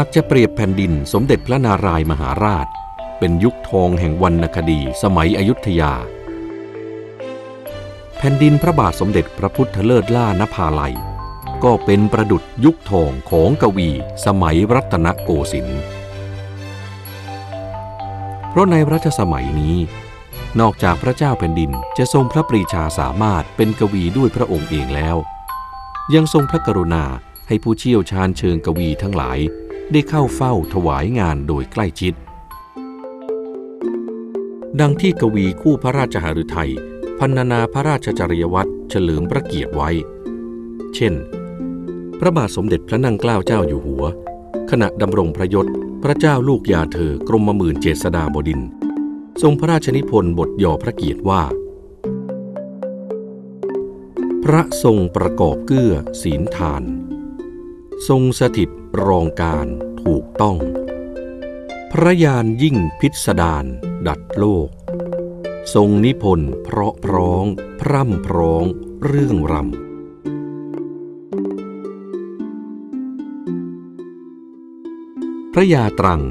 หากจะเปรียบแผ่นดินสมเด็จพระนารายมหาราช เป็นยุคทองแห่งวรรณคดีสมัยอยุธยา แผ่นดินพระบาทสมเด็จพระพุทธเลิศล่านภาลัย ก็เป็นประดุจยุคทองของกวีสมัยรัตนโกสินทร์เพราะในรัชสมัยนี้ นอกจากพระเจ้าแผ่นดินจะทรงพระปรีชาสามารถเป็นกวีด้วยพระองค์เองแล้ว ยังทรงพระกรุณาให้ผู้เชี่ยวชาญเชิงกวีทั้งหลาย ได้เข้าเฝ้าถวายงานโดยใกล้ชิด ดังที่กวีคู่พระราชหฤทัยพันนาพระราชจริยวัตรเฉลิมพระเกียรติไว้ เช่น พระบาทสมเด็จพระนั่งเกล้าเจ้าอยู่หัว ขณะดำรงพระยศพระเจ้าลูกยาเธอกรมหมื่นเจษฎาบดิน ทร์ทรงพระราชนิพนธ์บทย่อพระเกียรติว่า พระทรงประกอบเกื้อศีลทาน ทรงสถิตรองการถูกต้อง พระยานยิ่งพิสดารดัดโลก ทรงนิพนธ์เพราะพร้อง พร่ำพร้องเรื่องรำพระยาตรัง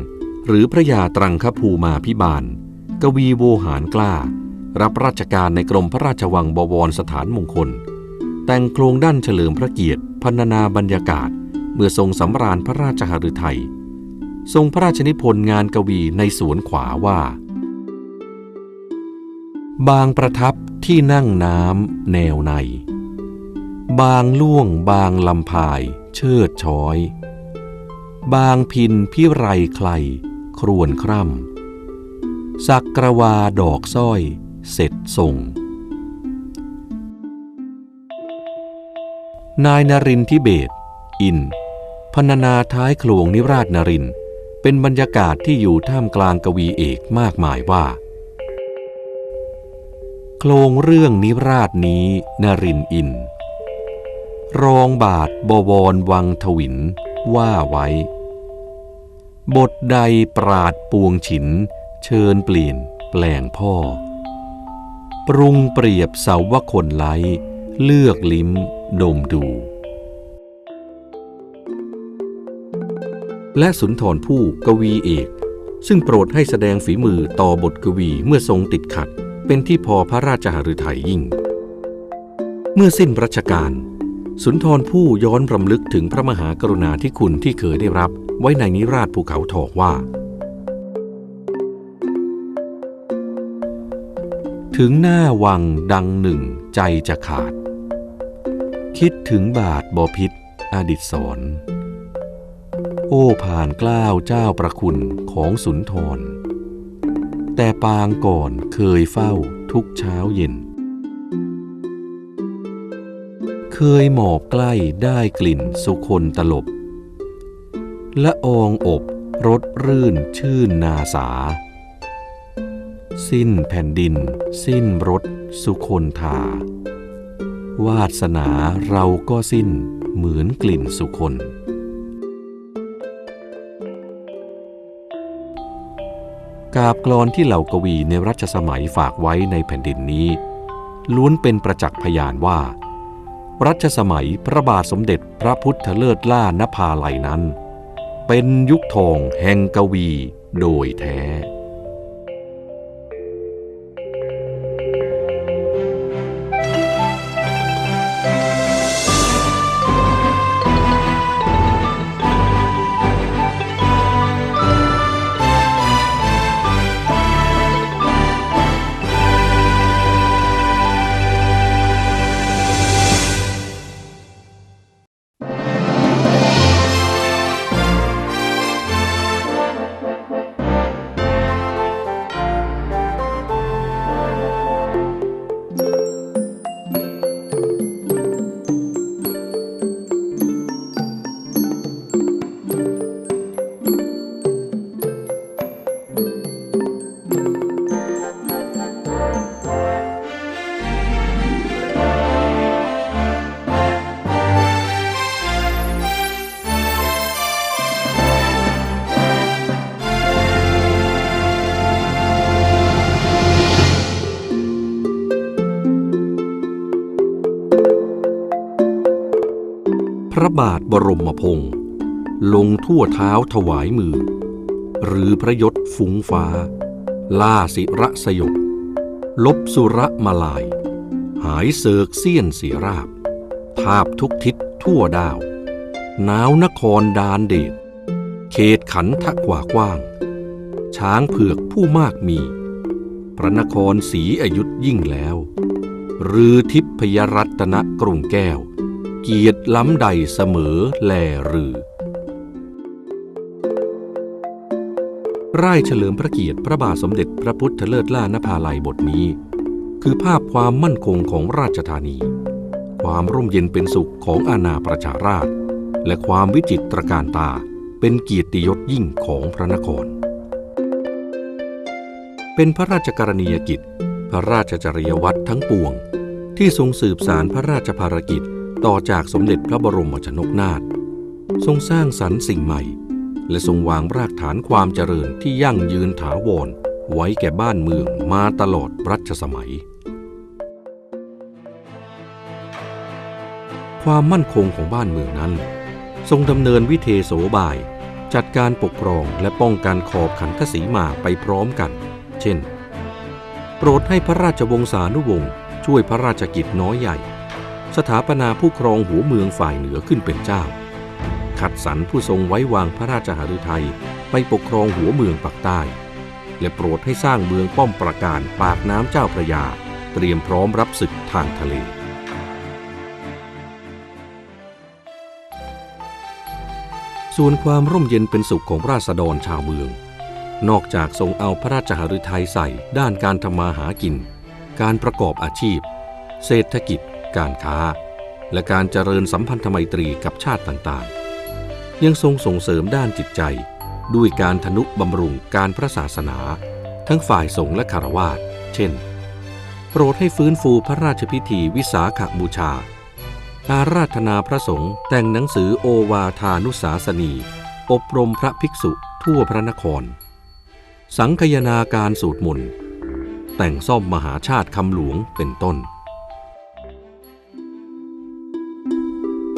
หรือพระยาตรังคภูมาพิบาล กวีโวหารกล้า รับราชการในกรมพระราชวังบวรสถานมงคล แต่งโครงด้านเฉลิมพระเกียรติพันนาบรรยากาศ เมื่อทรงสำราญพระราชหฤทัยทรงพระราชนิพนธ์งานกวีในสวนขวาว่า บางประทับที่นั่งน้ำแนวใน บางล่วงบางลำพายเชิดช้อย บางพินพิไรใครครวนคร่ำสักกระวาดอกสร้อยเสร็จส่ง นายนรินทิเบศอิน พรรณนาท้ายโคลงนิราชนริน เป็นบรรยากาศที่อยู่ท่ามกลางกวีเอกมากมายว่า โครงเรื่องนิราชนี้นรินอิน รองบาทบวรวังทวินว่าไว้ บทใดปราดปวงฉิน เชิญเปลี่ยนแปลงพ่อ ปรุงเปรียบเสาวคนไลเลือกลิ้มดมดู และสุนทรผู้กวีเอก ซึ่งโปรดให้แสดงฝีมือต่อบทกวีเมื่อทรงติดขัด เป็นที่พอพระราชหฤทัยยิ่ง เมื่อสิ้นรัชกาลสุนทรผู้ย้อนรำลึกถึงพระมหากรุณาธิคุณที่เคยได้รับไว้ในนิราชภูเขาทองว่า ถึงหน้าวังดังหนึ่งใจจะขาด คิดถึงบาทบอพิษอดิศร โอ้ผ่านกล้าวเจ้าประคุณของสุนทร แต่ปางก่อนเคยเฝ้าทุกเช้าเย็น เคยหมอบใกล้ได้กลิ่นสุคนตลบ และองอบรสรื่นชื่นนาสา สิ้นแผ่นดิน สิ้นรสสุคนทาวาสนาเราก็สิ้นเหมือนกลิ่นสุคน กาบกลอนที่เหล่ากวีในรัชสมัยฝากไว้ในแผ่นดินนี้ ล้วนเป็นประจักษ์พยานว่า รัชสมัยพระบาทสมเด็จพระพุทธเลิศล่านภาลัยนั้น เป็นยุคทองแห่งกวีโดยแท้ ระบาทบรมพงศ์ลงทั่วเท้าถวายมือ หรือพระยศฝูงฟ้า ล่าสิระสยบลบสุระมาลาย หายเสกเสี้ยนเสียราบ ทาบทุกทิศทั่วดาวหนาวนครดานเดชเขตขันทะกว่ากว้าง ช้างเผือกผู้มากมี พระนครศรีอยุธยิ่งแล้ว หรือทิพยรัตนกรุงแก้ว เกียรติล้ำใดเสมอแลรือร่ายเฉลิมพระเกียรติพระบาทสมเด็จพระพุทธเลิศล่านภาลัยบทนี้ คือภาพความมั่นคงของราชธานี ความร่มเย็นเป็นสุขของอาณาประชาราช และความวิจิตรการตาเป็นเกียรติยศยิ่งของพระนคร เป็นพระราชกรณียกิจ พระราชจริยวัตรทั้งปวง ที่ทรงสืบสารพระราชภารกิจ ต่อจากสมเด็จพระบรมชนกนาถทรงสร้างสรรค์สิ่งใหม่ และทรงวางรากฐานความเจริญที่ยั่งยืนถาวรไว้แก่บ้านเมืองมาตลอดรัชสมัย ความมั่นคงของบ้านเมืองนั้น ทรงดำเนินวิเทโสบาย จัดการปกครองและป้องกันขอบขันทศีมาไปพร้อมกัน เช่น โปรดให้พระราชวงศานุวงศ์ช่วยพระราชกิจน้อยใหญ่ สถาปนาผู้ครองหัวเมืองฝ่ายเหนือขึ้นเป็นเจ้า ขัดสรรผู้ทรงไว้วางพระราชหฤทัยไปปกครองหัวเมืองปากใต้ และโปรดให้สร้างเมืองป้อมปราการปากน้ำเจ้าพระยา เตรียมพร้อมรับศึกทางทะเลส่วนความร่มเย็นเป็นสุขของราษฎรชาวเมือง นอกจากทรงเอาพระราชหฤทัยใส่ด้านการทำมาหากิน การประกอบอาชีพ เศรษฐกิจ การค้า และการเจริญสัมพันธไมตรีกับชาติต่างๆ ยังทรงส่งเสริมด้านจิตใจ ด้วยการทนุบำรุงการพระศาสนา ทั้งฝ่ายสงฆ์และคารวาสเช่น โปรดให้ฟื้นฟูพระราชพิธีวิสาขบูชา อาราธนาพระสงฆ์แต่งหนังสือโอวาทานุสาสนี อบรมพระภิกษุทั่วพระนคร สังคยนาการสูตรมนต์แต่งซ่อมมหาชาติคำหลวงเป็นต้น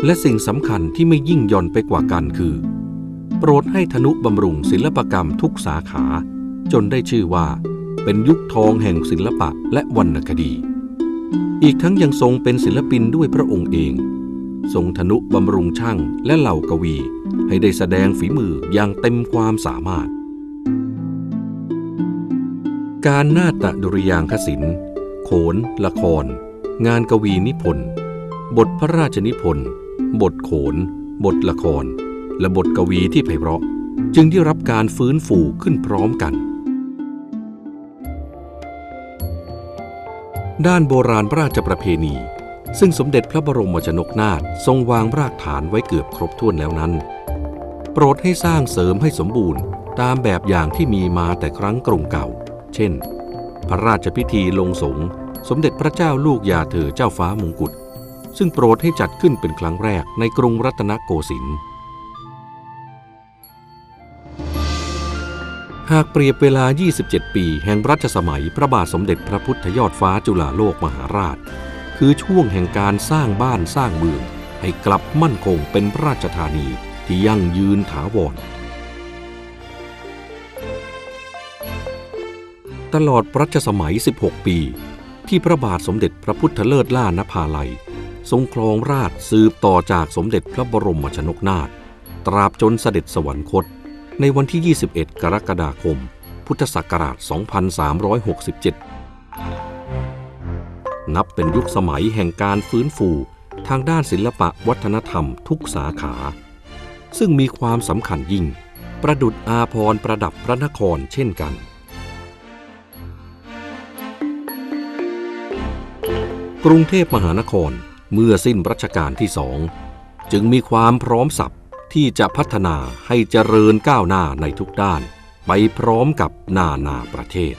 และสิ่งสำคัญที่ไม่ยิ่งย่อนไปกว่ากันคือ โปรดให้ธนุบำรุงศิลปกรรมทุกสาขา จนได้ชื่อว่า เป็นยุคทองแห่งศิลปะและวรรณคดี อีกทั้งยังทรงเป็นศิลปินด้วยพระองค์เอง ทรงธนุบำรุงช่างและเหล่ากวี ให้ได้แสดงฝีมืออย่างเต็มความสามารถ การนาฏดุริยางคศิลป์โขน ละคร งานกวีนิพนธ์บทพระราชนิพนธ์ บทโขน บทละคร และบทกวีที่ไพเราะ จึงได้รับการฟื้นฟูขึ้นพร้อมกัน ด้านโบราณราชประเพณี ซึ่งสมเด็จพระบรมชนกนาถทรงวางรากฐานไว้เกือบครบถ้วนแล้วนั้น โปรดให้สร้างเสริมให้สมบูรณ์ตามแบบอย่างที่มีมาแต่ครั้งกรุงเก่า เช่น พระราชพิธีลงสงฆ์สมเด็จพระเจ้าลูกยาเธอเจ้าฟ้ามงกุฎ ซึ่งโปรดให้จัดขึ้นเป็นครั้งแรกในกรุงรัตนโกสินทร์หากเปรียบเวลา 27 ปีแห่งรัชสมัยพระบาทสมเด็จพระพุทธยอดฟ้าจุฬาโลกมหาราช คือช่วงแห่งการสร้างบ้านสร้างเมือง ให้กลับมั่นคงเป็นราชธานีที่ยั่งยืนถาวร ตลอดรัชสมัย 16 ปี ที่พระบาทสมเด็จพระพุทธเลิศล่านภาลัย ทรงครองราชสืบต่อจากสมเด็จพระบรมชนกนาถตราบจนเสด็จสวรรคต ในวันที่ 21 กรกฎาคม พุทธศักราช 2367 นับเป็นยุคสมัยแห่งการฟื้นฟูทางด้านศิลปะวัฒนธรรมทุกสาขา ซึ่งมีความสำคัญยิ่ง ประดุดอาพรประดับพระนครเช่นกันกรุงเทพมหานคร เมื่อสิ้นรัชกาลที่สองจึงมีความพร้อมสับที่จะพัฒนาให้เจริญก้าวหน้าในทุกด้าน ไปพร้อมกับนานาประเทศ